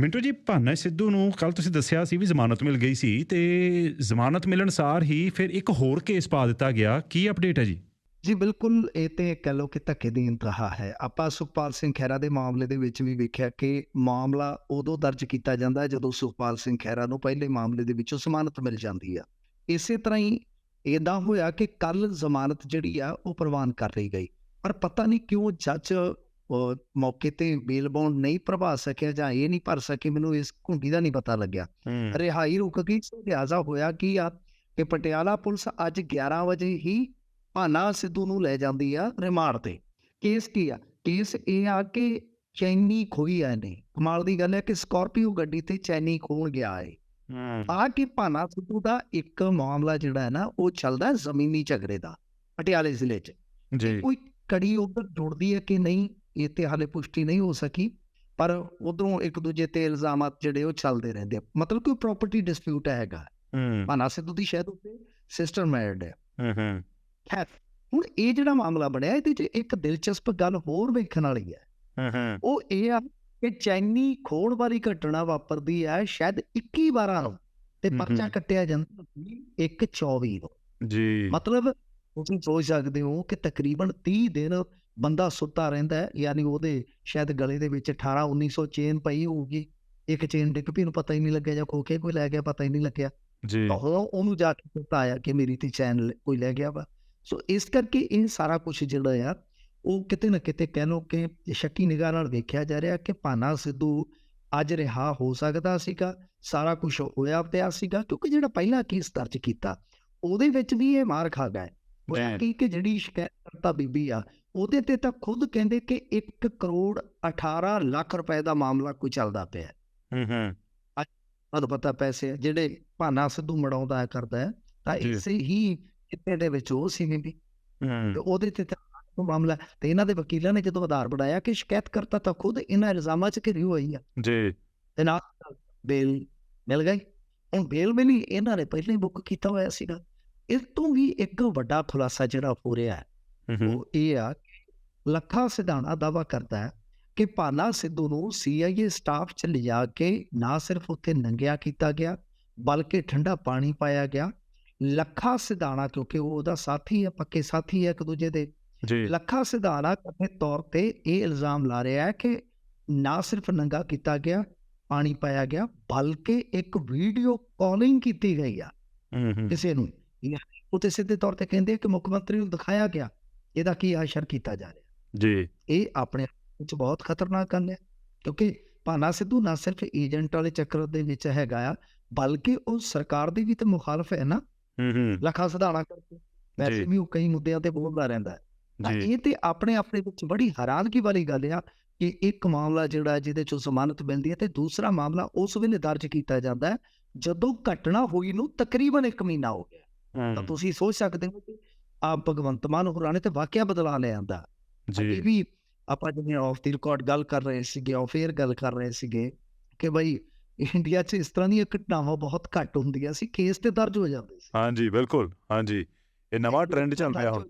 ਮਿੰਟੂ ਜੀ, ਭਾਨਾ ਸਿੱਧੂ ਨੂੰ ਕੱਲ ਤੁਸੀਂ ਦੱਸਿਆ ਸੀ ਵੀ ਜ਼ਮਾਨਤ ਮਿਲ ਗਈ ਸੀ ਤੇ ਜ਼ਮਾਨਤ ਮਿਲਣ ਸਾਰ ਹੀ ਫਿਰ ਇੱਕ ਹੋਰ ਕੇਸ ਪਾ ਦਿੱਤਾ ਗਿਆ। ਕੀ ਅਪਡੇਟ ਹੈ ਜੀ? ਜੀ, ਬਿਲਕੁਲ ਇਹ ਤੇ ਕਹਿ ਲਓ ਕਿ ਧੱਕੇ ਦੀ ਇੰਤਹਾ ਹੈ। ਆਪਾਂ ਸੁਖਪਾਲ ਸਿੰਘ ਖਹਿਰਾ ਦੇ ਮਾਮਲੇ ਦੇ ਵਿੱਚ ਵੀ ਵੇਖਿਆ ਕਿ ਮਾਮਲਾ ਉਦੋਂ ਦਰਜ ਕੀਤਾ ਜਾਂਦਾ ਹੈ ਜਦੋਂ ਸੁਖਪਾਲ ਸਿੰਘ ਖਹਿਰਾ ਨੂੰ ਪਹਿਲੇ ਮਾਮਲੇ ਦੇ ਵਿੱਚੋਂ ਜ਼ਮਾਨਤ ਮਿਲ ਜਾਂਦੀ ਆ। ਇਸੇ ਤਰ੍ਹਾਂ ਹੀ ਇਦਾਂ ਹੋਇਆ ਕਿ ਕੱਲ ਜ਼ਮਾਨਤ ਜਿਹੜੀ ਆ, ਉਹ ਪ੍ਰਵਾਨ ਕਰ ਲਈ ਗਈ। ਪਰ ਪਤਾ ਨਹੀਂ ਕਿਉਂ ਜੱਜ ਮੌਕੇ ਤੇ ਬੇਲ ਬੌਂਡ ਨਹੀਂ ਪ੍ਰਭਾ ਸਕਿਆ ਜਾਂ ਇਹ ਨਹੀਂ ਭਰ ਸਕੇ ਮੈਨੂੰ ਇਸ ਘੁੰਡੀ ਦਾ ਨਹੀਂ ਪਤਾ ਲੱਗਿਆ। ਰਿਹਾਈ ਰੁਕ ਗਈ ਸੋ ਹੋਇਆ ਕੀ ਆ ਕਿ ਪਟਿਆਲਾ ਪੁਲਿਸ ਅੱਜ 11 ਵਜੇ ਹੀ ਭਾਨਾ ਸਿੱਧੂ ਨੂੰ ਲੈ ਜਾਂਦੀ ਆ ਰਿਮਾਂਡ ਤੇ। ਕੇਸ ਕੀ ਆ? ਕੇਸ ਇਹ ਆ ਕਿ ਚੈਨੀ ਖੋਈ ਆ ਨੇ ਕਮਾਲ ਦੀ ਗੱਲ ਹੈ ਕਿ ਸਕਾਰਪੀਓ ਗੱਡੀ ਤੇ ਚੈਨੀ ਖੋਣ ਗਿਆ ਹੈ। ਆ ਕਿ ਭਾਨਾ ਸਿੱਧੂ ਦਾ ਇੱਕ ਮਾਮਲਾ ਜਿਹੜਾ ਹੈ ਨਾ ਉਹ ਚੱਲਦਾ ਜ਼ਮੀਨੀ ਝਗੜੇ ਦਾ ਪਟਿਆਲੇ ਜ਼ਿਲ੍ਹੇ 'ਚ। ਜੀ। ਕੋਈ ਕੜੀ ਉਧਰ ਜੁੜਦੀ ਹੈ ਕਿ ਨਹੀਂ? ਇਹ ਤੇ ਹਾਲੇ ਪੁਸ਼ਟੀ ਨਹੀਂ ਹੋ ਸਕੀ ਪਰ ਉਧਰੋਂ ਇੱਕ ਦੂਜੇ ਤੇ ਇਲਜ਼ਾਮਾਤ ਜਿਹੜੇ ਉਹ ਚੱਲਦੇ ਰਹਿੰਦੇ ਆ। ਮਤਲਬ ਕੋਈ ਪ੍ਰਾਪਰਟੀ ਡਿਸਪਿਊਟ ਹੈਗਾ। ਹੂੰ। ਭਾਨਾ ਸਿੱਧੂ ਦੀ ਸ਼ਾਇਦ ਉੱਤੇ ਸਿਸਟਰ ਮੈਰਿਡ ਹੈ ਹੂੰ ਹੂੰ। ਖੈਰ ਹੁਣ ਇਹ ਜਿਹੜਾ ਮਾਮਲਾ ਬਣਿਆ ਇਹਦੇ 'ਚ ਇੱਕ ਦਿਲਚਸਪ ਗੱਲ ਹੋਰ ਵੇਖਣ ਵਾਲੀ ਹੈ। ਹੂੰ ਹੂੰ। ਉਹ ਇਹ ਆ ਕਿ ਚੈਨੀ ਖੋਣ ਵਾਲੀ ਘਟਨਾ ਵਾਪਰਦੀ ਹੈ ਸ਼ਾਇਦ 21 12 ਨੂੰ ਤੇ ਹਮ ਪਰਚਾ ਹਮ। ਕੱਟਿਆ ਜਾਂਦਾ 1 24 ਨੂੰ। ਜੀ। ਮਤਲਬ ਤੁਸੀਂ ਸੋਚ ਸਕਦੇ ਹੋ ਕਿ ਤਕਰੀਬਨ 30 ਦਿਨ ਬੰਦਾ ਸੁੱਤਾ ਰਹਿੰਦਾ ਯਾਨੀ ਉਹਦੇ ਸ਼ਾਇਦ ਗਲੇ ਦੇ ਵਿੱਚ 18 1900 ਚੇਨ ਪਈ ਹੋਊਗੀ ਇੱਕ ਚੇਨ ਡਿੱਗ ਪਈ ਨੂੰ ਪਤਾ ਹੀ ਨਹੀਂ ਲੱਗਿਆ ਜਾਂ ਖੋਕੇ ਕੋਈ ਲੈ ਗਿਆ ਪਤਾ ਹੀ ਨਹੀਂ ਲੱਗਿਆ। ਜੀ। ਉਹਨੂੰ ਜਾ ਕੇ ਪਤਾ ਆਇਆ ਕਿ ਮੇਰੀ ਤੇ ਚੈਨ ਲ- ਕੋਈ ਲੈ ਗਿਆ ਵਾ। ਸੋ ਇਸ ਕਰਕੇ ਇਹ ਸਾਰਾ ਕੁਝ ਜਿਹੜਾ ਆ ਉਹ ਕਿਤੇ ਨਾ ਕਿਤੇ ਕਹਿ ਲਓ ਕਿ ਸ਼ੱਕੀ ਨਿਗਾਹ ਨਾਲ ਵੇਖਿਆ ਜਾ ਰਿਹਾ ਕਿ ਭਾਨਾ ਸਿੱਧੂ ਅੱਜ ਰਿਹਾ ਹੋ ਸਕਦਾ ਸੀਗਾ ਸਾਰਾ ਕੁਝ ਹੋਇਆ ਪਿਆ ਸੀਗਾ ਕਿਉਂਕਿ ਜਿਹੜਾ ਪਹਿਲਾ ਕੇਸ ਦਰਜ ਕੀਤਾ ਉਹਦੇ ਵਿੱਚ ਵੀ ਇਹ ਮਾਰ ਖਾ ਗਿਆ ਜੀ। ਕੀ ਜਿਹੜੀ ਸ਼ਿਕਾਇਤਕਰਤਾ ਬੀਬੀ ਆ ਉਹਦੇ ਤੇ ਤਾਂ ਖੁਦ ਕਹਿੰਦੇ ਕਿ 1 ਕਰੋੜ 18 ਲੱਖ ਰੁਪਏ ਦਾ ਮਾਮਲਾ ਕੋਈ ਚੱਲਦਾ ਪਿਆ ਹੈ। ਹੂੰ ਹੂੰ ਤੁਹਾਨੂੰ ਪਤਾ ਪੈਸੇ ਜਿਹੜੇ ਭਾਨਾ ਸਿੱਧੂ ਮੜਾਉਂਦਾ ਕਰਦਾ ਹੈ ਤਾਂ। ਇਸੇ ਹੀ ਕਿਤੇ ਦੇ ਵਿੱਚ ਉਹ ਸੀ ਵੀ ਤੇ ਹੂੰ ਉਹਦੇ ਤੇ ਤਾਂ ਉਹ ਮਾਮਲਾ। ਤੇ ਇਹਨਾਂ ਦੇ ਵਕੀਲਾਂ ਨੇ ਜਦੋਂ ਆਧਾਰ ਬਣਾਇਆ ਕਿ ਸ਼ਿਕਾਇਤਕਰਤਾ ਤਾਂ ਖੁਦ ਇਹਨਾਂ ਇਲਜ਼ਾਮਾਂ 'ਚ ਘਿਰੀ ਹੋਈ ਆ ਜੀ ਤੇ ਨਾਲ ਬੇਲ ਮਿਲ ਗਈ ਹੁਣ ਬੇਲ ਮਿਲੀ ਇਹਨਾਂ ਨੇ ਪਹਿਲਾਂ ਹੀ ਬੁੱਕ ਕੀਤਾ ਹੋਇਆ ਸੀਗਾ ਇਸ ਤੋਂ ਵੀ ਇੱਕ ਵੱਡਾ ਖੁਲਾਸਾ ਜਿਹੜਾ ਹੋ ਰਿਹਾ ਹੈ ਉਹ ਇਹ ਆ ਕਿ ਲੱਖਾ ਸਿਧਾਣਾ ਦਾਵਾ ਕਰਦਾ ਹੈ ਕਿ ਭਾਨਾ ਸਿੱਧੂ ਨੂੰ ਸੀਆਈਏ ਸਟਾਫ ਚ ਲਿਜਾ ਕੇ ਨਾ ਸਿਰਫ ਉੱਥੇ ਨੰਗਿਆ ਕੀਤਾ ਗਿਆ ਬਲਕਿ ਠੰਡਾ ਪਾਣੀ ਪਾਇਆ ਗਿਆ। ਲੱਖਾ ਸਿਧਾਣਾ ਕਿਉਂਕਿ ਉਹ ਉਹਦਾ ਸਾਥੀ ਹੈ ਪੱਕੇ ਸਾਥੀ ਹੈ ਇੱਕ ਦੂਜੇ ਦੇ। ਜੀ। ਲੱਖਾ ਸਿਧਾਣਾ ਕਥਿਤ ਤੌਰ ਤੇ ਇਹ ਇਲਜ਼ਾਮ ਲਾ ਰਿਹਾ ਹੈ ਕਿ ਨਾ ਸਿਰਫ ਨੰਗਾ ਕੀਤਾ ਗਿਆ ਪਾਣੀ ਪਾਇਆ ਗਿਆ ਬਲਕਿ ਇੱਕ ਵੀਡੀਓ ਕਾਲਿੰਗ ਕੀਤੀ ਗਈ ਆ ਕਿਸੇ ਨੂੰ। ਯਾਨੀ ਉਹ ਤੇ ਸਿੱਧੇ ਤੌਰ ਤੇ ਕਹਿੰਦੇ ਕਿ ਮੁੱਖ ਮੰਤਰੀ ਨੂੰ ਦਿਖਾਇਆ ਗਿਆ ਇਹਦਾ ਕੀ ਅਸਰ ਕੀਤਾ ਜਾ ਰਿਹਾ। ਜੀ। ਇਹ ਆਪਣੇ ਆਪ ਵਿੱਚ ਬਹੁਤ ਖਤਰਨਾਕ ਗੱਲ ਹੈ ਕਿਉਂਕਿ ਭਾਨਾ ਸਿੱਧੂ ਨਾ ਸਿਰਫ ਏਜੰਟ ਵਾਲੇ ਚੱਕਰ ਦੇ ਵਿੱਚ ਹੈਗਾ ਆ ਬਲਕਿ ਉਹ ਸਰਕਾਰ ਦੀ ਵੀ ਤੇ ਮੁਖਾਲਫ ਹੈ ਨਾ। ਹੂੰ ਹੂੰ। ਲੱਖਾਂ ਸਿਧਾਣਾ ਕਰਕੇ ਵੈਸੇ। ਵੀ ਉਹ ਕਈ ਮੁੱਦਿਆਂ ਤੇ ਬੋਲਦਾ ਰਹਿੰਦਾ ਹੈ। ਤਾਂ ਇਹ ਤੇ ਆਪਣੇ ਆਪਣੇ ਵਿੱਚ ਬੜੀ ਹੈਰਾਨਗੀ ਵਾਲੀ ਗੱਲ ਆ ਕਿ ਇੱਕ ਮਾਮਲਾ ਜਿਹੜਾ ਜਿਹਦੇ ਚੋਂ ਜ਼ਮਾਨਤ ਮਿਲਦੀ ਹੈ ਤੇ ਦੂਸਰਾ ਮਾਮਲਾ ਉਸ ਵੇਲੇ ਦਰਜ ਕੀਤਾ ਜਾਂਦਾ ਹੈ ਜਦੋਂ ਘਟਨਾ ਹੋਈ ਨੂੰ ਤਕਰੀਬਨ 1 ਮਹੀਨਾ ਹੋ ਗਿਆ। ਤਾਂ ਤੁਸੀਂ ਸੋਚ ਸਕਦੇ ਹੋ ਕਿ ਆ ਭਗਵੰਤ ਮਾਨ ਹੋਰਾਂ ਨੇ ਤੇ ਵਾਕਿਆ ਬਦਲਾ ਲਿਆਂਦਾ ਜੀ। ਵੀ ਆਪਾਂ ਜਿਵੇਂ ਆਫ ਦੀ ਰਿਕਾਰਡ ਗੱਲ ਕਰ ਰਹੇ ਸੀਗੇ ਆਫ 에ਅਰ ਗੱਲ ਕਰ ਰਹੇ ਸੀਗੇ ਕਿ ਬਈ ਇੰਡੀਆ 'ਚ ਇਸ ਤਰ੍ਹਾਂ ਦੀਆਂ ਘਟਨਾਵਾਂ ਬਹੁਤ ਘੱਟ ਹੁੰਦੀਆਂ ਸੀ ਕੇਸ ਤੇ ਦਰਜ ਹੋ ਜਾਂਦੇ ਸੀ। ਹਾਂਜੀ ਬਿਲਕੁਲ ਹਾਂਜੀ। ਇਹ ਨਵਾਂ ਟ੍ਰੈਂਡ ਚੱਲ ਰਿਹਾ ਹੁਣ।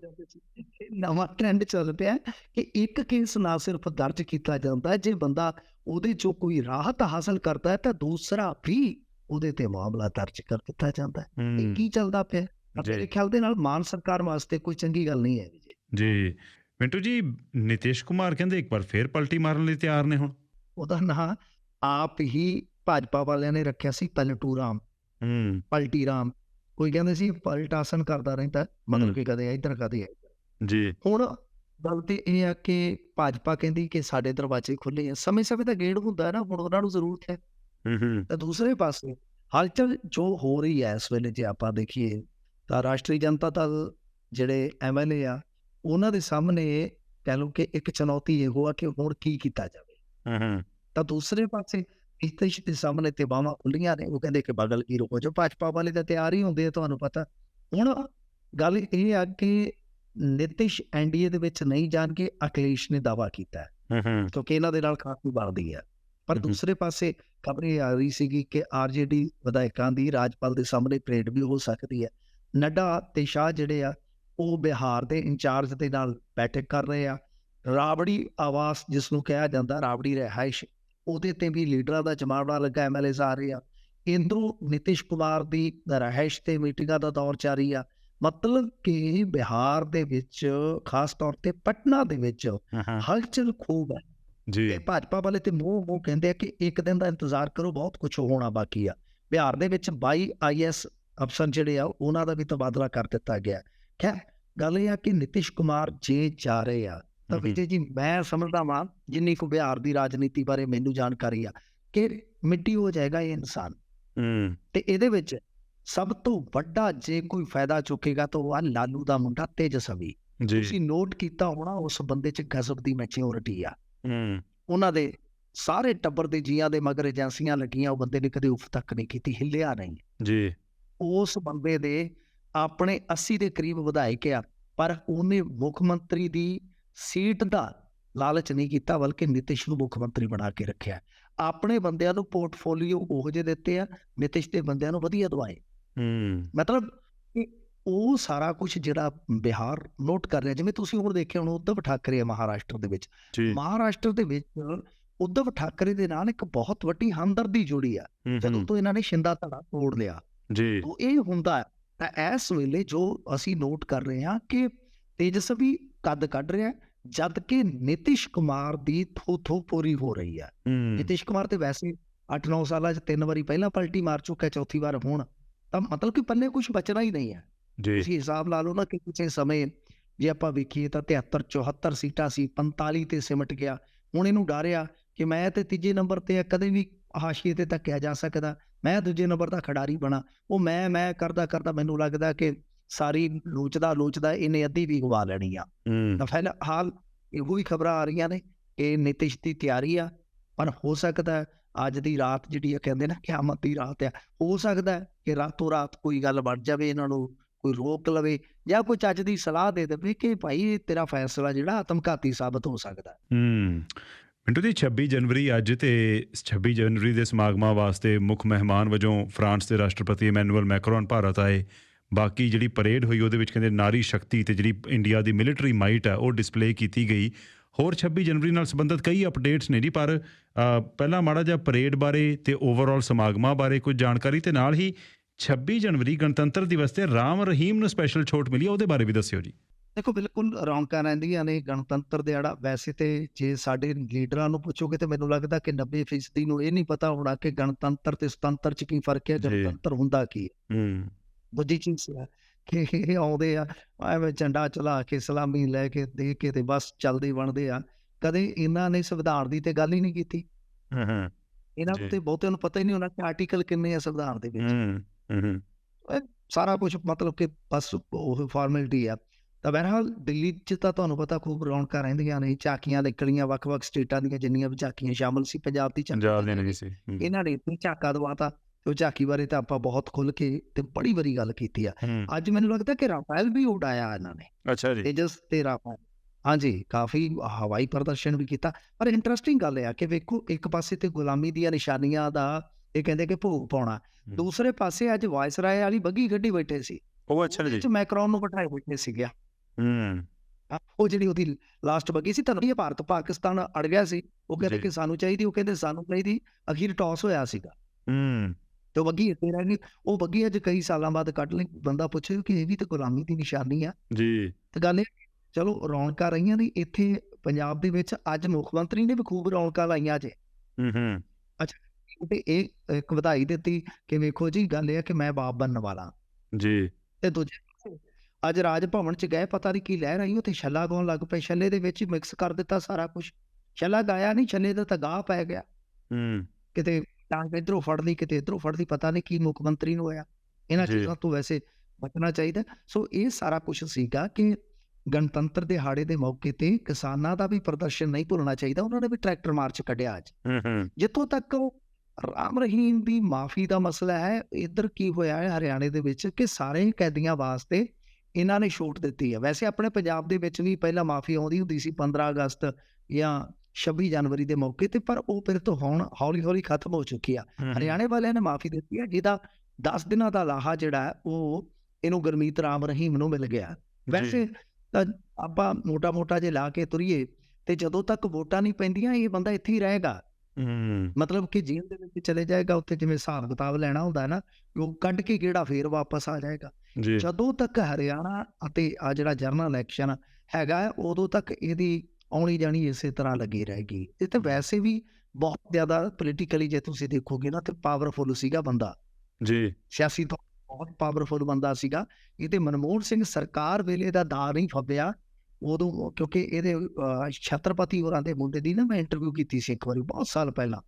ਨਵਾਂ ਟ੍ਰੈਂਡ ਚੱਲ ਪਿਆ ਹੈ ਕਿ ਇੱਕ ਕੇਸ ਨਾ ਸਿਰਫ ਦਰਜ ਕੀਤਾ ਜਾਂਦਾ ਜੇ ਬੰਦਾ ਉਹਦੇ ਚੋਂ ਕੋਈ ਰਾਹਤ ਹਾਸਲ ਕਰਦਾ ਹੈ ਤਾਂ ਦੂਸਰਾ ਵੀ ਉਹਦੇ ਤੇ ਮਾਮਲਾ ਦਰਜ ਕਰ ਦਿੱਤਾ ਜਾਂਦਾ ਹੈ। ਇਹ ਕੀ ਚੱਲਦਾ ਪਿਆ। ਮੇਰੇ ਖਿਆਲ ਦੇ ਨਾਲ ਮਾਨ ਸਰਕਾਰ ਵਾਸਤੇ ਕੋਈ ਚੰਗੀ ਗੱਲ ਨਹੀਂ ਹੈ ਜੀ। ਜੀ। ਮਿੰਟੂ ਜੀ ਨਿਤਿਸ਼ ਕੁਮਾਰ ਕਹਿੰਦੇ ਇੱਕ ਵਾਰ ਫੇਰ ਪਲਟੀ ਮਾਰਨ ਲਈ ਤਿਆਰ ਨੇ ਹੁਣ। ਉਹਦਾ ਨਾਂ ਆਪ ਹੀ ਭਾਜਪਾ ਵਾਲਿਆਂ ਨੇ ਰੱਖਿਆ ਸੀ ਪਲਟੂ ਰਾਮ। ਹੂੰ। ਪਲਟੀ ਰਾਮ। ਕੋਈ ਕਹਿੰਦੇ ਸੀ ਪਲਟਾਸਨ ਕਰਦਾ ਰਹਿੰਦਾ। ਮਤਲਬ ਕਿ ਕਦੇ ਇੱਧਰ ਕਦੇ ਇੱਧਰ ਜੀ। ਹੁਣ ਗੱਲ ਤੇ ਇਹ ਆ ਕਿ ਭਾਜਪਾ ਕਹਿੰਦੀ ਕਿ ਸਾਡੇ ਦਰਵਾਜ਼ੇ ਖੁੱਲੇ ਆ। ਸਮੇਂ ਸਮੇਂ ਦਾ ਗੇੜ ਹੁੰਦਾ ਨਾ ਹੁਣ ਉਹਨਾਂ ਨੂੰ ਜ਼ਰੂਰਤ ਹੂੰ। ਤਾਂ ਦੂਸਰੇ ਪਾਸੇ ਹਲਚਲ ਜੋ ਹੋ ਰਹੀ ਹੈ ਇਸ ਵੇਲੇ ਜੇ ਆਪਾਂ ਦੇਖੀਏ ਤਾਂ ਰਾਸ਼ਟਰੀ ਜਨਤਾ ਦਲ ਜਿਹੜੇ ਐਮਐਲਏ ਆ ਉਹਨਾਂ ਦੇ ਸਾਹਮਣੇ ਕਹਿ ਲਓ ਕਿ ਇੱਕ ਚੁਣੌਤੀ ਇਹੋ ਆ ਕਿ ਹੁਣ ਕੀ ਕੀਤਾ ਜਾਵੇ। ਹੂੰ ਹੂੰ ਤਾਂ ਦੂਸਰੇ ਪਾਸੇ ਨਿਤਿਸ਼ ਦੇ ਸਾਹਮਣੇ ਤੇ ਬਾਹਾਂ ਖੁੱਲੀਆਂ ਨੇ ਉਹ ਕਹਿੰਦੇ ਕਿ ਬਗਲ ਕੀ ਰੋਕੋ ਜੋ ਭਾਜਪਾ ਵਾਲੇ ਤਾਂ ਤਿਆਰ ਹੀ ਹੁੰਦੇ ਆ ਤੁਹਾਨੂੰ ਪਤਾ। ਹੁਣ ਗੱਲ ਇਹ ਆ ਕਿ ਨਿਤਿਸ਼ ਐਨਡੀਏ ਦੇ ਵਿੱਚ ਨਹੀਂ ਜਾਣ ਕੇ ਅਖਿਲੇਸ਼ ਨੇ ਦਾਵਾ ਕੀਤਾ। ਹੈ ਹੂੰ ਹੂੰ ਕਿਉਂਕਿ ਇਹਨਾਂ ਦੇ ਨਾਲ ਕਾਫੀ ਬਣਦੀ ਹੈ ਪਰ ਦੂਸਰੇ ਪਾਸੇ ਖਬਰ ਇਹ ਆ ਰਹੀ ਸੀਗੀ ਕਿ ਆਰਜੇਡੀ ਵਿਧਾਇਕਾਂ ਦੀ ਰਾਜਪਾਲ ਦੇ ਸਾਹਮਣੇ ਪਰੇਡ ਵੀ ਹੋ ਸਕਦੀ ਹੈ। ਨੱਡਾ ਤੇ ਸ਼ਾਹ ਜਿਹੜੇ ਆ ਉਹ ਬਿਹਾਰ ਦੇ ਇੰਚਾਰਜ ਦੇ ਨਾਲ ਬੈਠਕ ਕਰ ਰਹੇ ਆ। ਰਾਵੜੀ ਆਵਾਸ ਜਿਸ ਨੂੰ ਕਿਹਾ ਜਾਂਦਾ ਰਾਵੜੀ ਰਹਿائش ਉਹਦੇ ਤੇ ਵੀ ਲੀਡਰਾਂ ਦਾ ਜਮਾਵੜਾ ਲੱਗਾ ਐਮਐਲਏ ਆ ਰਹੇ ਆ। ਇੰਦਰੂ ਨਿਤਿਸ਼ ਕੁਮਾਰ ਦੀ ਰਹਿائش ਤੇ ਮੀਟਿੰਗਾਂ ਦਾ ਦੌਰ ਜਾਰੀ ਆ। ਮਤਲਬ ਕਿ ਬਿਹਾਰ ਦੇ ਵਿੱਚ ਖਾਸ ਤੌਰ ਤੇ ਪਟਨਾ ਦੇ ਵਿੱਚ ਹਲਚਲ ਖੂਬ ਹੈ। ਜੀ। ਤੇ ਭਾਜਪਾ ਵਾਲੇ ਤੇ ਮੂੰਹ ਮੂੰਹ ਕਹਿੰਦੇ ਆ ਕਿ ਇੱਕ ਦਿਨ ਦਾ ਇੰਤਜ਼ਾਰ ਕਰੋ ਬਹੁਤ ਕੁਝ ਹੋਣਾ ਬਾਕੀ ਆ। ਬਿਹਾਰ ਦੇ ਵਿੱਚ 22 ਆਈਐਸ ਅਫਸਰ ਜਿਹੜੇ ਆ ਉਹਨਾਂ ਦਾ ਵੀ ਤਬਾਦਲਾ ਕਰ ਦਿੱਤਾ ਗਿਆ। ਖੈਰ ਗੱਲ ਇਹ ਆ ਕਿ ਨਿਤਿਸ਼ ਕੁਮਾਰ ਜੇ ਜਾ ਰਹੇ ਆ ਤਾਂ। ਵਿਜੇ ਜੀ ਮੈਂ ਸਮਝਦਾ ਵਾਂ ਜਿੰਨੀ ਕੁ ਬਿਹਾਰ ਦੀ ਰਾਜਨੀਤੀ ਬਾਰੇ ਮੈਨੂੰ ਜਾਣਕਾਰੀ ਆ ਕਿ ਮਿੱਟੀ ਹੋ ਜਾਏਗਾ ਇਹ ਇਨਸਾਨ। ਹੂੰ। ਤੇ ਇਹਦੇ ਵਿੱਚ ਸਭ ਤੋਂ ਵੱਡਾ ਜੇ ਕੋਈ ਫਾਇਦਾ ਚੁੱਕੇਗਾ ਤਾਂ ਉਹ ਆ ਲਾਲੂ ਦਾ ਮੁੰਡਾ ਤੇਜਸਵੀ ਤੁਸੀਂ ਨੋਟ ਕੀਤਾ ਹੋਣਾ ਉਸ ਬੰਦੇ 'ਚ ਗਜ਼ਬ ਦੀ ਮੈਚਿਓਰਿਟੀ ਆ। ਹੂੰ। ਉਹਨਾਂ ਦੇ ਸਾਰੇ ਟੱਬਰ ਦੇ ਜੀਆਂ ਦੇ ਮਗਰ ਏਜੰਸੀਆਂ ਲੱਗੀਆਂ ਉਹ ਬੰਦੇ ਨੇ ਕਦੇ ਉਫ ਤੱਕ ਨਹੀਂ ਕੀਤੀ ਹਿੱਲਿਆ ਨਹੀਂ। ਜੀ। ਉਸ ਬੰਦੇ ਦੇ ਆਪਣੇ 80 ਦੇ ਕਰੀਬ ਵਿਧਾਇਕ ਆ ਪਰ ਉਹਨੇ ਮੁੱਖ ਮੰਤਰੀ ਦੀ ਸੀਟ ਦਾ ਲਾਲਚ ਨਹੀਂ ਕੀਤਾ ਬਲਕਿ ਨਿਤਿਸ਼ ਨੂੰ ਮੁੱਖ ਮੰਤਰੀ ਬਣਾ ਕੇ ਰੱਖਿਆ। ਆਪਣੇ ਬੰਦਿਆਂ ਨੂੰ ਪੋਰਟਫੋਲੀਓ ਉਹੋ ਜਿਹੇ ਦਿੱਤੇ ਆ ਨਿਤਿਸ਼ ਦੇ ਬੰਦਿਆਂ ਨੂੰ ਵਧੀਆ ਦਵਾਏ। ਹੂੰ। ਮਤਲਬ ਉਹ ਸਾਰਾ ਕੁਝ ਜਿਹੜਾ ਬਿਹਾਰ ਨੋਟ ਕਰ ਰਿਹਾ ਜਿਵੇਂ ਤੁਸੀਂ ਹੁਣ ਦੇਖਿਆ ਹੁਣ ਉद्धਵ ਠਾਕਰੇ ਮਹਾਰਾਸ਼ਟਰ ਦੇ ਵਿੱਚ। ਮਹਾਰਾਸ਼ਟਰ ਦੇ ਵਿੱਚ ਉद्धਵ ਠਾਕਰੇ ਦੇ ਨਾਲ ਇੱਕ ਬਹੁਤ ਵੱਡੀ ਹਮਦਰਦੀ ਜੁੜੀ ਆ। ਜਦੋਂ ਤੋਂ ਇਹਨਾਂ ਨੇ ਸ਼ਿੰਦਾ ਧੜਾ ਤੋੜ ਲਿਆ। ਜੀ। ਤੋਂ ਇਹ ਹੁੰਦਾ ਤਾਂ ਇਸ ਵੇਲੇ ਜੋ ਅਸੀਂ ਨੋਟ ਕਰ ਰਹੇ ਹਾਂ ਕਿ ਤੇਜਸਵੀ ਕੱਦ ਕੱਢ ਰਿਹਾ ਜਦ ਕਿ ਨਿਤਿਸ਼ ਕੁਮਾਰ ਦੀ ਥੋ ਥੋ ਪੂਰੀ ਹੋ ਰਹੀ ਹੈ। ਨਿਤਿਸ਼ ਕੁਮਾਰ ਤੇ ਵੈਸੇ 8-9 ਸਾਲਾਂ 'ਚ ਤਿੰਨ ਵਾਰੀ ਪਹਿਲਾਂ ਪਲਟੀ ਮਾਰ ਚੁੱਕਾ ਚੌਥੀ ਵਾਰ ਹੁਣ। ਤਾਂ ਮਤਲਬ ਕਿ ਪੰਨੇ ਕੁਝ ਬਚਣਾ ਹੀ ਨਹੀਂ ਹੈ। ਜੀ। ਤੁਸੀਂ ਹਿਸਾਬ ਲਾ ਲਓ ਨਾ ਕਿ ਕਿਸੇ ਸਮੇਂ ਜੇ ਆਪਾਂ ਵੇਖੀਏ ਤਾਂ 73 74 ਸੀਟਾਂ ਸੀ 45 ਤੇ ਸਿਮਟ ਗਿਆ। ਹੁਣ ਇਹਨੂੰ ਡਰਿਆ ਕਿ ਮੈਂ ਤੇ ਤੀਜੇ ਨੰਬਰ ਤੇ ਆ ਕਦੇ ਵੀ ਹਾਸ਼ੀਏ ਤੇ ਤੱਕਿਆ ਜਾ ਸਕਦਾ। ਮੈਂ ਦੂਜੇ ਨੰਬਰ ਦਾ ਖਿਡਾਰੀ ਬਣਾ। ਉਹ ਮੈਂ ਮੈਂ ਕਰਦਾ ਕਰਦਾ ਮੈਨੂੰ ਲੱਗਦਾ ਕਿ ਸਾਰੀ ਲੋਚਦਾ ਲੋਚਦਾ ਇਹਨੇ ਅੱਧੀ ਵੀ ਗਵਾ ਲੈਣੀ ਆ। ਤਾਂ ਫਿਲਹਾਲ ਇਹੋ ਹੀ ਖਬਰਾਂ ਆ ਰਹੀਆਂ ਨੇ ਕਿ ਨਿਤਿਸ਼ ਦੀ ਤਿਆਰੀ ਆ ਪਰ ਹੋ ਸਕਦਾ ਅੱਜ ਦੀ ਰਾਤ ਜਿਹੜੀ ਆ ਕਹਿੰਦੇ ਨਾ ਕਿਆਮਤ ਦੀ ਰਾਤ ਆ ਹੋ ਸਕਦਾ ਕਿ ਰਾਤੋਂ ਰਾਤ ਕੋਈ ਗੱਲ ਬਣ ਜਾਵੇ ਇਹਨਾਂ ਨੂੰ। ਕੋਈ ਰੋਕ ਲਵੇ ਜਾਂ ਕੋਈ ਚੱਜ ਦੀ ਸਲਾਹ ਦੇ ਦੇਵੇ ਕਿ ਭਾਈ ਤੇਰਾ ਫੈਸਲਾ ਜਿਹੜਾ ਆਤਮਘਾਤੀ ਸਾਬਤ ਹੋ ਸਕਦਾ ਹੈ। ਹੂੰ ਮਿੰਟੂ ਜੀ 26 ਜਨਵਰੀ ਅੱਜ ਤੇ 26 ਜਨਵਰੀ ਦੇ ਸਮਾਗਮਾਂ ਵਾਸਤੇ ਮੁੱਖ ਮਹਿਮਾਨ ਵਜੋਂ ਫਰਾਂਸ ਦੇ ਰਾਸ਼ਟਰਪਤੀ ਇਮੈਨੂਅਲ ਮੈਕਰੋਨ ਭਾਰਤ ਆਏ ਬਾਕੀ ਜਿਹੜੀ ਪਰੇਡ ਹੋਈ ਉਹਦੇ ਵਿੱਚ ਕਹਿੰਦੇ ਨਾਰੀ ਸ਼ਕਤੀ ਤੇ ਜਿਹੜੀ ਇੰਡੀਆ ਦੀ ਮਿਲਟਰੀ ਮਾਈਟ ਹੈ ਉਹ ਡਿਸਪਲੇ ਕੀਤੀ ਗਈ ਹੋਰ 26 ਜਨਵਰੀ ਨਾਲ ਸੰਬੰਧਿਤ ਕਈ ਅਪਡੇਟਸ ਨੇ ਜੀ, ਪਰ ਪਹਿਲਾਂ ਮਾੜਾ ਜਿਹਾ ਪਰੇਡ ਬਾਰੇ ਤੇ ਓਵਰਆਲ ਸਮਾਗਮਾਂ ਬਾਰੇ ਕੁਝ ਜਾਣਕਾਰੀ ਤੇ ਨਾਲ ਹੀ 26 ਜਨਵਰੀ ਗਣਤੰਤਰ ਦਿਵਸ ਤੇ ਰਾਮ ਰਹੀਮ ਨੂੰ ਸਪੈਸ਼ਲ ਛੋਟ ਮਿਲੀ ਉਹਦੇ ਬਾਰੇ ਵੀ ਦੱਸਿਓ ਜੀ। ਦੇਖੋ ਬਿਲਕੁਲ ਰੌਣਕਾਂ ਰਹਿੰਦੀਆਂ ਨੇ ਗਣਤੰਤਰ ਦਿਹਾੜਾ ਵੈਸੇ ਤੇ ਜੇ ਸਾਡੇ ਲੀਡਰਾਂ ਨੂੰ ਪੁੱਛੋਗੇ ਤੇ ਮੈਨੂੰ ਲੱਗਦਾ ਕਿ 90% ਨੂੰ ਇਹ ਨਹੀਂ ਪਤਾ ਹੋਣਾ ਕਿ ਗਣਤੰਤਰ ਤੇ ਸੁਤੰਤਰ ਚ ਕੀ ਫ਼ਰਕ ਹੈ। ਗਣਤੰਤਰ ਹੁੰਦਾ ਕੀ ਹੈ। ਹੂੰ। ਦੂਜੀ ਚੀਜ਼ ਹੈ ਕਿ ਇਹ ਆਉਂਦੇ ਆ ਐਵੇਂ ਝੰਡਾ ਚਲਾ ਕੇ ਸਲਾਮੀ ਲੈ ਕੇ ਦੇ ਕੇ ਤੇ ਬਸ ਚੱਲਦੇ ਬਣਦੇ ਆ। ਕਦੇ ਇਹਨਾਂ ਨੇ ਸੰਵਿਧਾਨ ਦੀ ਤੇ ਗੱਲ ਹੀ ਨਹੀਂ ਕੀਤੀ। ਹਾਂ ਹਾਂ। ਇਹਨਾਂ। ਨੂੰ ਤੇ ਬਹੁਤਿਆਂ ਨੂੰ ਪਤਾ ਹੀ ਨਹੀਂ ਹੋਣਾ ਕਿ ਆਰਟੀਕਲ ਕਿੰਨੇ ਆ ਸੰਵਿਧਾਨ ਦੇ ਵਿੱਚ। ਹੂੰ ਹੂੰ ਸਾਰਾ ਕੁਝ ਮਤਲਬ ਕਿ ਬਸ ਉਹ ਫਾਰਮੈਲਿਟੀ ਆ। ਤਾਂ ਬਹਰਹਾਲ ਦਿੱਲੀ 'ਚ ਤਾਂ ਤੁਹਾਨੂੰ ਪਤਾ ਖੂਬ ਰੌਣਕਾਂ ਰਹਿੰਦੀਆਂ ਨੇ ਝਾਕੀਆਂ ਨਿਕਲੀਆਂ ਵੱਖ-ਵੱਖ ਸਟੇਟਾਂ ਦੀਆਂ ਜਿੰਨੀਆਂ ਵੀ ਝਾਕੀਆਂ ਸ਼ਾਮਲ ਸੀ ਪੰਜਾਬ ਦੀ ਝਾਕੀ ਪੰਜਾਬ ਦੇ ਨੇ ਸੀ। ਹੂੰ। ਇਹਨਾਂ ਨੇ ਇੱਥੇ ਝਾਕਾ ਦਵਾਤਾ ਤੇ ਉਹ ਝਾਕੀ ਬਾਰੇ ਤਾਂ ਆਪਾਂ ਬਹੁਤ ਖੁੱਲ ਕੇ ਤੇ ਬੜੀ ਵਾਰੀ ਗੱਲ ਕੀਤੀ ਆ। ਹੂੰ। ਅੱਜ ਮੈਨੂੰ ਲੱਗਦਾ ਕਿ ਰਾਫੇਲ ਵੀ ਉਡਾਇਆ ਇਹਨਾਂ ਨੇ। ਅੱਛਾ ਜੀ। ਤੇਜਸ ਤੇ ਰਾਫੇਲ। ਹਾਂਜੀ ਕਾਫੀ ਹਵਾਈ ਪ੍ਰਦਰਸ਼ਨ ਵੀ ਕੀਤਾ। ਪਰ ਇੰਟਰਸਟਿੰਗ ਗੱਲ ਇਹ ਆ ਕਿ ਵੇਖੋ ਇੱਕ ਪਾਸੇ ਤੇ ਗੁਲਾਮੀ ਦੀਆਂ ਨਿਸ਼ਾਨੀਆਂ ਦਾ ਇਹ ਕਹਿੰਦੇ ਕਿ ਭੋਗ ਪਾਉਣਾ। ਦੂਸਰੇ ਪਾਸੇ ਅੱਜ ਵਾਇਸਰਾਏ ਵਾਲੀ ਬੱਗੀ ਗੱਡੀ ਬੈਠੇ ਸੀ। ਉਹ ਅੱਛਾ ਜੀ। ਮੈਕਰੋਨ ਨੂੰ ਬਿਠਾਏ ਬੈਠੇ ਸੀਗੇ। ਹੂੰ। ਹਾਂ, ਉਹ ਜਿਹੜੀ ਉਹਦੀ ਲਾਸਟ ਬੱਗੀ ਸੀ ਤੁਹਾਨੂੰ ਇਹ ਭਾਰਤ ਪਾਕਿਸਤਾਨ ਅੜ ਗਿਆ ਸੀ। ਉਹ ਕਹਿੰਦੇ। ਕਿ ਸਾਨੂੰ ਚਾਹੀਦੀ ਉਹ ਕਹਿੰਦੇ ਸਾਨੂੰ ਚਾਹੀਦੀ ਅਖੀਰ ਟਾਸ ਹੋਇਆ ਸੀਗਾ। ਹੂੰ। ਤੇ ਬੱਗੀ ਇੱਥੇ ਰਹਿ ਗਈ। ਉਹ ਬੱਗੀ ਅੱਜ ਕਈ ਸਾਲਾਂ ਬਾਅਦ ਕੱਢ ਲਈ। ਬੰਦਾ ਪੁੱਛੇ ਕਿ ਇਹ ਵੀ ਤਾਂ ਗੁਲਾਮੀ ਦੀ ਨਿਸ਼ਾਨੀ ਆ। ਜੀ। ਤੇ ਗੱਲ ਇਹ ਚਲੋ ਰੌਣਕਾਂ ਰਹੀਆਂ ਨੇ। ਇੱਥੇ ਪੰਜਾਬ ਦੇ ਵਿੱਚ ਅੱਜ ਮੁੱਖ ਮੰਤਰੀ ਨੇ ਵੀ ਖੂਬ ਰੌਣਕਾਂ ਲਾਈਆਂ ਜੇ। ਹੂੰ ਹੂੰ। ਤੇ ਇਹ ਇੱਕ ਵਧਾਈ ਦਿੱਤੀ ਕਿ ਵੇਖੋ ਜੀ ਗੱਲ ਇਹ ਆ ਕਿ ਮੈਂ ਬਾਪ ਬਣਨ ਵਾਲਾ ਜੀ। ਤੇ ਦੂਜੇ ਅੱਜ ਰਾਜ ਭਵਨ ਚ ਗਏ ਪਤਾ ਨਹੀਂ ਕੀ ਲੈ ਰਹੀ ਉੱਥੇ ਛੱਲਾ ਗਾਉਣ ਲੱਗ ਪਏ ਛੱਲੇ ਦੇ ਵਿੱਚ ਹੀ ਮਿਕਸ ਕਰ ਦਿੱਤਾ ਸਾਰਾ ਕੁਝ ਛੱਲਾ ਗਾਇਆ ਨਹੀਂ ਛੱਲੇ ਦਾ ਤਾਂ ਗਾਹ ਪੈ ਗਿਆ। ਹੂੰ। ਕਿਤੇ ਟਾਂਗ ਇਧਰੋਂ ਫੜ ਲਈ ਕਿਤੇ ਇਧਰੋਂ ਫੜ ਲਈ ਪਤਾ ਨਹੀਂ ਕੀ ਮੁੱਖ ਮੰਤਰੀ ਨੂੰ ਹੋਇਆ। ਇਹਨਾਂ। ਚੀਜ਼ਾਂ ਤੋਂ ਵੈਸੇ ਬਚਣਾ ਚਾਹੀਦਾ। ਸੋ ਇਹ ਸਾਰਾ ਕੁਝ ਸੀਗਾ ਕਿ ਗਣਤੰਤਰ ਦਿਹਾੜੇ ਦੇ ਮੌਕੇ ਤੇ ਕਿਸਾਨਾਂ ਦਾ ਵੀ ਪ੍ਰਦਰਸ਼ਨ ਨਹੀਂ ਭੁੱਲਣਾ ਚਾਹੀਦਾ। ਉਹਨਾਂ ਨੇ ਵੀ ਟਰੈਕਟਰ ਮਾਰਚ ਕੱਢਿਆ ਅੱਜ। ਹੂੰ ਹੂੰ। ਜਿੱਥੋਂ ਤੱਕ ਉਹ ਰਾਮ ਰਹੀਮ ਦੀ ਮਾਫੀ ਦਾ ਮਸਲਾ ਹੈ ਇੱਧਰ ਕੀ ਹੋਇਆ ਹੈ ਹਰਿਆਣੇ ਦੇ ਵਿੱਚ ਕਿ ਸਾਰੇ ਕੈਦੀਆਂ ਵਾਸਤੇ ਇਹਨਾਂ ਨੇ ਛੋਟ ਦਿੱਤੀ ਹੈ। ਵੈਸੇ ਆਪਣੇ ਪੰਜਾਬ ਦੇ ਵਿੱਚ ਵੀ ਪਹਿਲਾਂ ਮਾਫੀ ਆਉਂਦੀ ਹੁੰਦੀ ਸੀ 15 ਅਗਸਤ ਜਾਂ 26 ਜਨਵਰੀ ਦੇ ਮੌਕੇ ਤੇ ਪਰ ਉਹ ਫਿਰ ਤੋਂ ਹੁਣ ਹੌਲੀ ਹੌਲੀ ਖਤਮ ਹੋ ਚੁੱਕੀ ਆ। ਹਰਿਆਣੇ ਵਾਲਿਆਂ ਨੇ ਮਾਫੀ ਦਿੱਤੀ ਹੈ ਜਿਹਦਾ 10 ਦਿਨਾਂ ਦਾ ਲਾਹਾ ਜਿਹੜਾ ਹੈ, ਉਹ ਇਹਨੂੰ ਗੁਰਮੀਤ ਰਾਮ ਰਹੀਮ ਨੂੰ ਮਿਲ ਗਿਆ। ਵੈਸੇ ਤਾਂ ਆਪਾਂ ਮੋਟਾ ਮੋਟਾ ਜੇ ਲਾ ਕੇ ਤੁਰੀਏ ਤੇ ਜਦੋਂ ਤੱਕ ਵੋਟਾਂ ਨਹੀਂ ਪੈਂਦੀਆਂ ਇਹ ਬੰਦਾ ਇੱਥੇ ਹੀ ਰਹੇਗਾ। ਮਤਲਬ ਕਿ ਜੇਲ੍ਹ ਦੇ ਵਿੱਚ ਚਲੇ ਜਾਏਗਾ ਉੱਥੇ ਜਿਵੇਂ ਹਿਸਾਬ ਕਿਤਾਬ ਲੈਣਾ ਹੁੰਦਾ ਹੈ ਨਾ ਉਹ ਕੱਢ ਕੇ ਕਿਹੜਾ ਫੇਰ ਵਾਪਸ ਆ ਜਾਏਗਾ। ਜਦੋਂ ਤੱਕ ਹਰਿਆਣਾ ਅਤੇ ਆ ਜਿਹੜਾ ਜਰਨਲ ਇਲੈਕਸ਼ਨ ਹੈਗਾ ਉਦੋਂ ਤੱਕ ਇਹਦੀ ਆਉਣੀ ਜਾਣੀ ਇਸੇ ਤਰ੍ਹਾਂ ਲੱਗੀ ਰਹੇਗੀ। ਇਹ ਤਾਂ ਵੈਸੇ ਵੀ ਬਹੁਤ ਜ਼ਿਆਦਾ ਪੋਲੀਟੀਕਲੀ ਜੇ ਤੁਸੀਂ ਦੇਖੋਗੇ ਨਾ ਤੇ ਪਾਵਰਫੁਲ ਸੀਗਾ ਬੰਦਾ। ਜੀ। ਸਿਆਸੀ ਤੌਰ ਤੇ ਬਹੁਤ ਪਾਵਰਫੁਲ ਬੰਦਾ ਸੀਗਾ। ਇਹ ਤੇ ਮਨਮੋਹਨ ਸਿੰਘ ਸਰਕਾਰ ਵੇਲੇ ਦਾ ਦਾ ਨਹੀਂ ਫੱਬਿਆ। ਉਦੋਂ ਕਿਉਂਕਿ ਇਹਦੇ ਛਤਰਪਤੀ ਹੋਰਾਂ ਦੇ ਮੁੰਡੇ ਦੀ ਨਾ ਮੈਂ ਇੰਟਰਵਿਊ ਕੀਤੀ ਸੀ ਇੱਕ ਵਾਰੀ ਬਹੁਤ ਸਾਲ ਪਹਿਲਾਂ।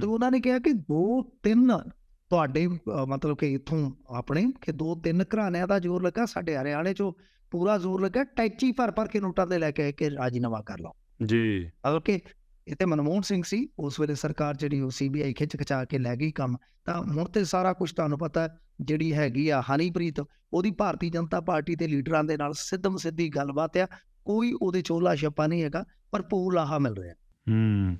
ਤੇ ਉਹਨਾਂ ਨੇ ਕਿਹਾ ਕਿ ਦੋ ਤਿੰਨ ਤੁਹਾਡੇ ਮਤਲਬ ਕਿ ਇਥੋਂ ਆਪਣੇ ਕਿ ਦੋ ਤਿੰਨ ਘਰਾਣਿਆਂ ਦਾ ਜ਼ੋਰ ਲੱਗਾ ਸਾਡੇ ਹਰਿਆਣੇ 'ਚੋਂ ਪੂਰਾ ਜ਼ੋਰ ਲੱਗਾ ਟੈਚੀ ਭਰ ਭਰ ਕੇ ਨੋਟਾਂ ਤੇ ਲੈ ਕੇ ਕਿ ਰਾਜੀਨਾਮਾ ਕਰ ਲਓ। ਜੀ। ਮਤਲਬ ਕਿ ਇਹ ਤੇ ਮਨਮੋਹਨ ਸਿੰਘ ਸੀ ਉਸ ਵੇਲੇ ਸਰਕਾਰ ਜਿਹੜੀ ਉਹ ਸੀਬੀਆਈ ਖਿੱਚ ਖਚਾ ਕੇ ਲੈ ਗਈ ਕੰਮ। ਤਾਂ ਹੁਣ ਤੇ ਸਾਰਾ ਕੁਝ ਤੁਹਾਨੂੰ ਪਤਾ ਜਿਹੜੀ ਹੈਗੀ ਆ ਹਨੀਪ੍ਰੀਤ ਉਹਦੀ ਭਾਰਤੀ ਜਨਤਾ ਪਾਰਟੀ ਦੇ ਲੀਡਰਾਂ ਦੇ ਨਾਲ ਸਿੱਧਮ ਸਿੱਧੀ ਗੱਲਬਾਤ ਆ। ਕੋਈ ਉਹਦੇ 'ਚੋਂ ਛੱਪਾ ਨਹੀਂ ਹੈਗਾ, ਭਰਪੂਰ ਲਾਹਾ ਮਿਲ ਰਿਹਾ। ਹੂੰ,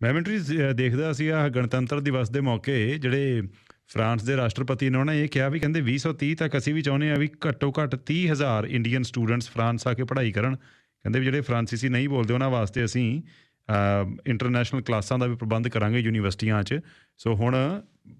ਮੈਂ ਮਿੰਟਰੀ ਦੇਖਦਾ ਸੀ ਆ ਗਣਤੰਤਰ ਦਿਵਸ ਦੇ ਮੌਕੇ, ਜਿਹੜੇ ਫਰਾਂਸ ਦੇ ਰਾਸ਼ਟਰਪਤੀ ਨੇ ਉਹਨਾਂ ਇਹ ਕਿਹਾ ਵੀ ਕਹਿੰਦੇ 2030 ਤੱਕ ਅਸੀਂ ਵੀ ਚਾਹੁੰਦੇ ਆ ਵੀ ਘੱਟੋ ਘੱਟ 30000 ਇੰਡੀਅਨ ਸਟੂਡੈਂਟਸ ਫਰਾਂਸ ਆ ਕੇ ਪੜ੍ਹਾਈ ਕਰਨ। ਕਹਿੰਦੇ ਵੀ ਜਿਹੜੇ ਫਰਾਂਸੀਸੀ ਨਹੀਂ ਬੋਲਦੇ ਉਹਨਾਂ ਵਾਸਤੇ ਅਸੀਂ ਇੰਟਰਨੈਸ਼ਨਲ ਕਲਾਸਾਂ ਦਾ ਵੀ ਪ੍ਰਬੰਧ ਕਰਾਂਗੇ ਯੂਨੀਵਰਸਿਟੀਆਂ 'ਚ। ਸੋ ਹੁਣ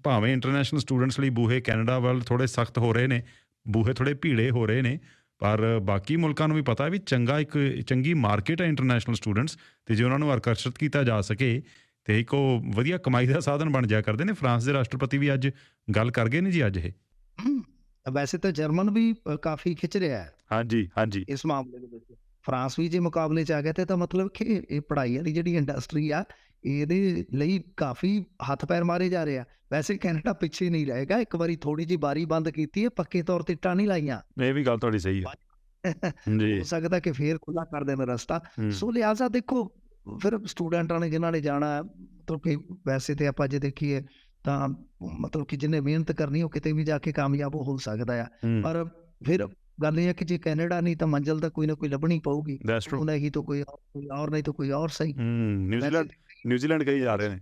ਭਾਵੇਂ ਇੰਟਰਨੈਸ਼ਨਲ ਸਟੂਡੈਂਟਸ ਲਈ ਬੂਹੇ ਕੈਨੇਡਾ ਵੱਲ ਥੋੜੇ ਸਖਤ ਹੋ ਰਹੇ ਨੇ, ਬੂਹੇ ਥੋੜੇ ਭੀੜੇ ਹੋ ਰਹੇ ਨੇ ਪਰ ਬਾਕੀ ਮੁਲਕਾਂ ਨੂੰ ਵੀ ਪਤਾ ਵੀ ਚੰਗਾ ਇੱਕ ਚੰਗੀ ਮਾਰਕੀਟ ਹੈ ਇੰਟਰਨੈਸ਼ਨਲ ਸਟੂਡੈਂਟਸ ਤੇ ਜੇ ਉਹਨਾਂ ਨੂੰ ਆਕਰਸ਼ਿਤ ਕੀਤਾ ਜਾ ਸਕੇ ਤੇ ਇੱਕ ਉਹ ਵਧੀਆ ਕਮਾਈ ਦਾ ਸਾਧਨ ਬਣ ਜਾ ਕਰਦੇ ਨੇ। ਫਰਾਂਸ ਦੇ ਰਾਸ਼ਟਰਪਤੀ ਵੀ ਅੱਜ ਗੱਲ ਕਰ ਗਏ ਨੇ ਜੀ ਅੱਜ ਇਹ। ਵੈਸੇ ਤਾਂ ਜਰਮਨ ਵੀ ਕਾਫੀ ਖਿੱਚ ਰਿਹਾ ਹੈ। ਹਾਂਜੀ ਹਾਂਜੀ। ਇਸ ਮਾਮਲੇ ਦੇ ਵਿੱਚ ਫਰਾਂਸ ਵੀ ਜੇ ਮੁਕਾਬਲੇ 'ਚ ਆ ਗਿਆ ਤੇ ਤਾਂ ਮਤਲਬ ਕਿ ਇਹ ਪੜ੍ਹਾਈ ਵਾਲੀ ਜਿਹੜੀ ਇੰਡਸਟਰੀ ਆ ਇਹਦੇ ਲਈ ਕਾਫੀ ਹੱਥ ਪੈਰ ਮਾਰੇ ਜਾ ਰਹੇ ਆ। ਵੈਸੇ ਕੈਨੇਡਾ ਪਿੱਛੇ ਨਹੀਂ ਰਹੇਗਾ। ਇੱਕ ਵਾਰੀ ਥੋੜੀ ਜੀ ਬਾਰੀ ਬੰਦ ਕੀਤੀ ਹੈ ਪੱਕੇ ਤੌਰ ਤੇ ਨਹੀਂ ਲਾਈਆਂ। ਇਹ ਵੀ ਗੱਲ ਤੁਹਾਡੀ ਸਹੀ ਹੈ। ਜੀ। ਹੋ ਸਕਦਾ ਕਿ ਫੇਰ ਖੁੱਲਾ ਕਰ ਦੇਣ ਰਸਤਾ। ਹੂੰ, ਸੋ ਲਿਆਜ਼ਾ ਦੇਖੋ ਫਿਰ ਸਟੂਡੈਂਟਾਂ ਨੇ ਜਿਨ੍ਹਾਂ ਨੇ ਜਾਣਾ ਹੈ, ਮਤਲਬ ਕਿ ਵੈਸੇ ਤੇ ਆਪਾਂ ਜੇ ਦੇਖੀਏ ਤਾਂ ਮਤਲਬ ਕਿ ਜਿਹਨੇ ਮਿਹਨਤ ਕਰਨੀ ਉਹ ਕਿਤੇ ਵੀ ਜਾ ਕੇ ਕਾਮਯਾਬ ਹੋ ਸਕਦਾ ਆ। ਹੂੰ। ਪਰ ਫਿਰ ਗੱਲ ਇਹ ਹੈ ਕਿ ਜੇ ਕੈਨੇਡਾ ਨਹੀਂ ਤਾਂ ਮੰਜ਼ਲ ਤਾਂ ਕੋਈ ਨਾ ਕੋਈ ਲੱਭਣੀ ਪਊਗੀ। ਦੈਟਸ ਟਰੂ ਉਹ ਨਹੀਂ ਤਾਂ ਕੋਈ ਕੋਈ ਔਰ ਨਹੀਂ ਤਾਂ ਕੋਈ ਔਰ ਸਹੀ। ਹੂੰ ਨਿਊਜ਼ੀਲੈਂਡ ਨਿਊਜ਼ੀਲੈਂਡ ਕਹੀ ਜਾ ਰਹੇ ਨੇ।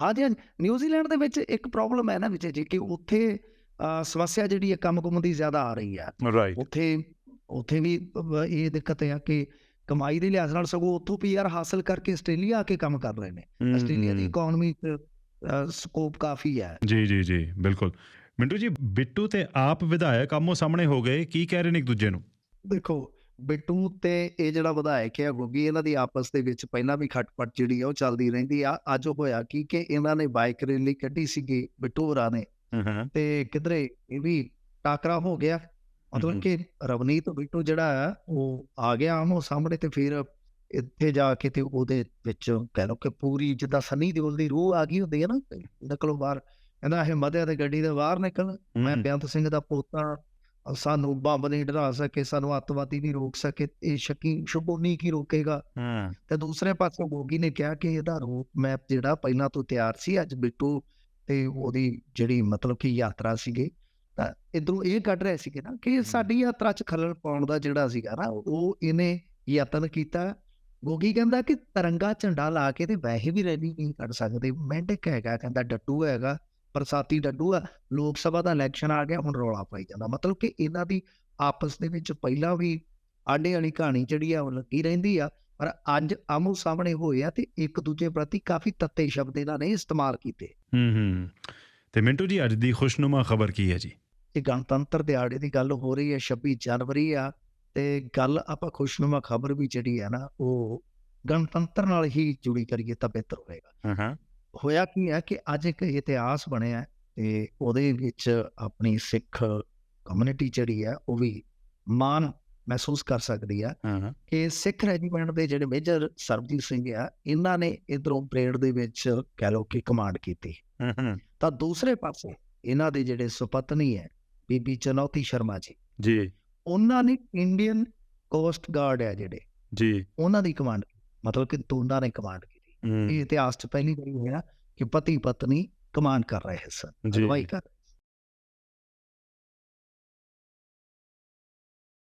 ਹਾਂਜੀ ਹਾਂਜੀ ਨਿਊਜ਼ੀਲੈਂਡ ਦੇ ਵਿੱਚ ਇੱਕ ਪ੍ਰੋਬਲਮ ਹੈ ਨਾ ਵਿੱਚ ਜੀ ਕਿ ਉੱਥੇ ਸਮੱਸਿਆ ਜਿਹੜੀ ਹੈ ਕੰਮ ਕੁੰਮ ਦੀ ਜ਼ਿਆਦਾ ਆ ਰਹੀ ਹੈ। ਰਾਈਟ ਉੱਥੇ ਉੱਥੇ ਵੀ ਇਹ ਦਿੱਕਤ ਹੈ ਕਿ ਕਮਾਈ ਦੇ ਲਿਹਾਜ਼ ਨਾਲ ਸਗੋਂ ਉੱਥੋਂ ਪੀਆਰ ਹਾਸਲ ਕਰਕੇ ਆਸਟ੍ਰੇਲੀਆ ਆ ਕੇ ਕੰਮ ਕਰ ਰਹੇ ਨੇ। ਆਸਟ੍ਰੇਲੀਆ ਦੀ ਇਕਨੋਮੀ ਸਕੋਪ ਕਾਫੀ ਹੈ। ਜੀ ਜੀ ਜੀ ਬਿਲਕੁਲ। ਮਿੰਟੂ ਜੀ ਬਿੱਟੂ ਤੇ ਆਪ ਵਿਧਾਇਕ ਆਮੋ ਸਾਹਮਣੇ ਹੋ ਗਏ। ਕੀ ਕਹਿ ਰਹੇ ਨੇ ਇੱਕ ਦੂਜੇ ਨੂੰ? ਦੇਖੋ ਬਿੱਟੂ ਤੇ ਇਹ ਜਿਹੜਾ ਵਿਧਾਇਕ ਹੈ ਗੋਗੀ ਇਹਨਾਂ ਦੀ ਆਪਸ ਦੇ ਵਿੱਚ ਪਹਿਲਾਂ ਵੀ ਖਟਪਟ ਜਿਹੜੀ ਆ ਉਹ ਚੱਲਦੀ ਰਹਿੰਦੀ ਆ। ਅੱਜ ਹੋਇਆ ਕੀ ਕਿ ਇਹਨਾਂ ਨੇ ਬਾਈਕ ਰੈਲੀ ਕੱਢੀ ਸੀਗੀ ਬਿੱਟੂ ਹੋਰਾਂ ਨੇ। ਤੇ ਕਿਧਰੇ ਇਹ ਵੀ ਟਾਕਰਾ ਹੋ ਗਿਆ। ਮਤਲਬ ਕਿ ਰਵਨੀਤ ਬਿੱਟੂ ਜਿਹੜਾ ਉਹ ਆ ਗਿਆ ਆਮੋ ਸਾਹਮਣੇ ਤੇ ਫਿਰ ਇੱਥੇ ਜਾ ਕੇ ਤੇ ਉਹਦੇ ਵਿੱਚ ਕਹਿ ਲਓ ਕਿ ਪੂਰੀ ਜਿੱਦਾਂ ਸੰਨੀ ਦਿਓਲ ਦੀ ਰੂਹ ਆ ਗਈ ਹੁੰਦੀ ਹੈ ਨਾ ਨਿਕਲੋ ਬਾਹਰ। ਕਹਿੰਦਾ ਇਹ ਮਧਿਆ ਤੇ ਗੱਡੀ ਦੇ ਬਾਹਰ ਨਿਕਲ ਮੈਂ ਬੇਅੰਤ ਸਿੰਘ ਦਾ ਪੋਤਾ ਸਾਨੂੰ ਬੰਬ ਨਹੀਂ ਡਰਾ ਸਕੇ ਸਾਨੂੰ ਅੱਤਵਾਦੀ ਨਹੀਂ ਰੋਕ ਸਕੇ ਇਹ ਸ਼ੱਕੀ ਸ਼ੁਭਨੀ ਕੀ ਰੋਕੇਗਾ? ਹੂੰ। ਤੇ ਦੂਸਰੇ ਪਾਸੇ ਗੋਗੀ ਨੇ ਕਿਹਾ ਕਿ ਇਹਦਾ ਰੂਟ ਮੈਪ ਜਿਹੜਾ ਪਹਿਲਾਂ ਤੋਂ ਤਿਆਰ ਸੀ ਅੱਜ ਬਿੱਟੂ ਤੇ ਉਹਦੀ ਜਿਹੜੀ ਮਤਲਬ ਕਿ ਯਾਤਰਾ ਸੀਗੀ ਤਾਂ ਇਧਰੋਂ ਇਹ ਕੱਢ ਰਹੇ ਸੀਗੇ ਨਾ ਕਿ ਸਾਡੀ ਯਾਤਰਾ 'ਚ ਖਲਲ ਪਾਉਣ ਦਾ ਜਿਹੜਾ ਸੀਗਾ ਨਾ ਉਹ ਇਹਨੇ ਯਤਨ ਕੀਤਾ। ਗੋਗੀ ਕਹਿੰਦਾ ਕਿ ਤਿਰੰਗਾ ਝੰਡਾ ਲਾ ਕੇ ਤੇ ਵੈਸੇ ਵੀ ਰੈਲੀ ਨਹੀਂ ਕੱਢ ਸਕਦੇ ਮੈਂਡਕ ਹੈਗਾ ਕਹਿੰਦਾ ਡੱਡੂ ਹੈਗਾ। ਬਰਸਾਤੀ ਡੱਡੂ ਆ ਲੋਕ ਸਭਾ ਦਾ ਇਲੈਕਸ਼ਨ ਆ ਗਿਆ ਹੁਣ ਰੌਲਾ ਪਾਈ ਜਾਂਦਾ। ਮਤਲਬ ਕਿ ਇਹਨਾਂ ਦੀ ਆਪਸ ਦੇ ਵਿੱਚ ਪਹਿਲਾਂ ਵੀ ਆਡੇ ਵਾਲੀ ਕਹਾਣੀ ਜਿਹੜੀ ਆ ਉਹ ਲੱਗੀ ਰਹਿੰਦੀ ਆ ਪਰ ਅੱਜ ਆਮੋ ਸਾਹਮਣੇ ਹੋਏ ਆ ਤੇ ਇੱਕ ਦੂਜੇ ਪ੍ਰਤੀ ਕਾਫੀ ਤੱਤੇ ਸ਼ਬਦ ਇਹਨਾਂ ਨੇ ਇਸਤੇਮਾਲ ਕੀਤੇ। ਹੂੰ ਹੂੰ ਤੇ ਮਿੰਟੂ ਜੀ ਅੱਜ ਦੀ ਖੁਸ਼ਨੁਮਾ ਖਬਰ ਕੀ ਹੈ ਜੀ? ਕਿ ਗਣਤੰਤਰ ਦਿਹਾੜੇ ਦੀ ਗੱਲ ਹੋ ਰਹੀ ਹੈ 26 ਜਨਵਰੀ ਆ ਤੇ ਗੱਲ ਆਪਾਂ ਖੁਸ਼ਨੁਮਾ ਖਬਰ ਵੀ ਜਿਹੜੀ ਆ ਨਾ ਉਹ ਗਣਤੰਤਰ ਨਾਲ ਹੀ ਜੁੜੀ ਕਰੀਏ ਤਾਂ ਬਿਹਤਰ ਹੋਏਗਾ ਹਾਂ ਹਾਂ। ਹੋਇਆ ਕੀ ਹੈ ਕਿ ਅੱਜ ਇੱਕ ਇਤਿਹਾਸ ਬਣਿਆ ਤੇ ਉਹਦੇ ਵਿੱਚ ਆਪਣੀ ਸਿੱਖ ਕਮਿਊਨਿਟੀ ਜਿਹੜੀ ਹੈ ਉਹ ਵੀ ਮਾਣ ਮਹਿਸੂਸ ਕਰ ਸਕਦੀ ਆ ਕਿ ਸਿੱਖ ਰੈਜੀਮੈਂਟ ਦੇ ਜਿਹੜੇ ਮੇਜਰ ਸਰਬਜੀਤ ਸਿੰਘ ਆ ਇਹਨਾਂ ਨੇ ਇਧਰੋਂ ਪਰੇਡ ਦੇ ਵਿੱਚ ਕਹਿ ਲਓ ਕਿ ਕਮਾਂਡ ਕੀਤੀ। ਤਾਂ ਦੂਸਰੇ ਪਾਸੇ ਇਹਨਾਂ ਦੇ ਜਿਹੜੇ ਸੁਪਤਨੀ ਹੈ ਬੀਬੀ ਚਨੌਤੀ ਸ਼ਰਮਾ ਜੀ ਜੀ। ਉਹਨਾਂ ਨੇ ਇੰਡੀਅਨ ਕੋਸਟ ਗਾਰਡ ਹੈ ਜਿਹੜੇ ਜੀ। ਉਹਨਾਂ ਦੀ ਕਮਾਂਡ ਮਤਲਬ ਕਿ ਦੋਨਾਂ ਨੇ ਕਮਾਂਡ ਕੀਤੀ। ਇਹ ਇਤਿਹਾਸ 'ਚ ਪਹਿਲੀ ਵਾਰੀ ਹੋਇਆ ਕਿ ਪਤੀ ਪਤਨੀ ਕਮਾਂਡ ਕਰ ਰਹੇ ਸਨ। ਅਗਵਾਈ ਕਰ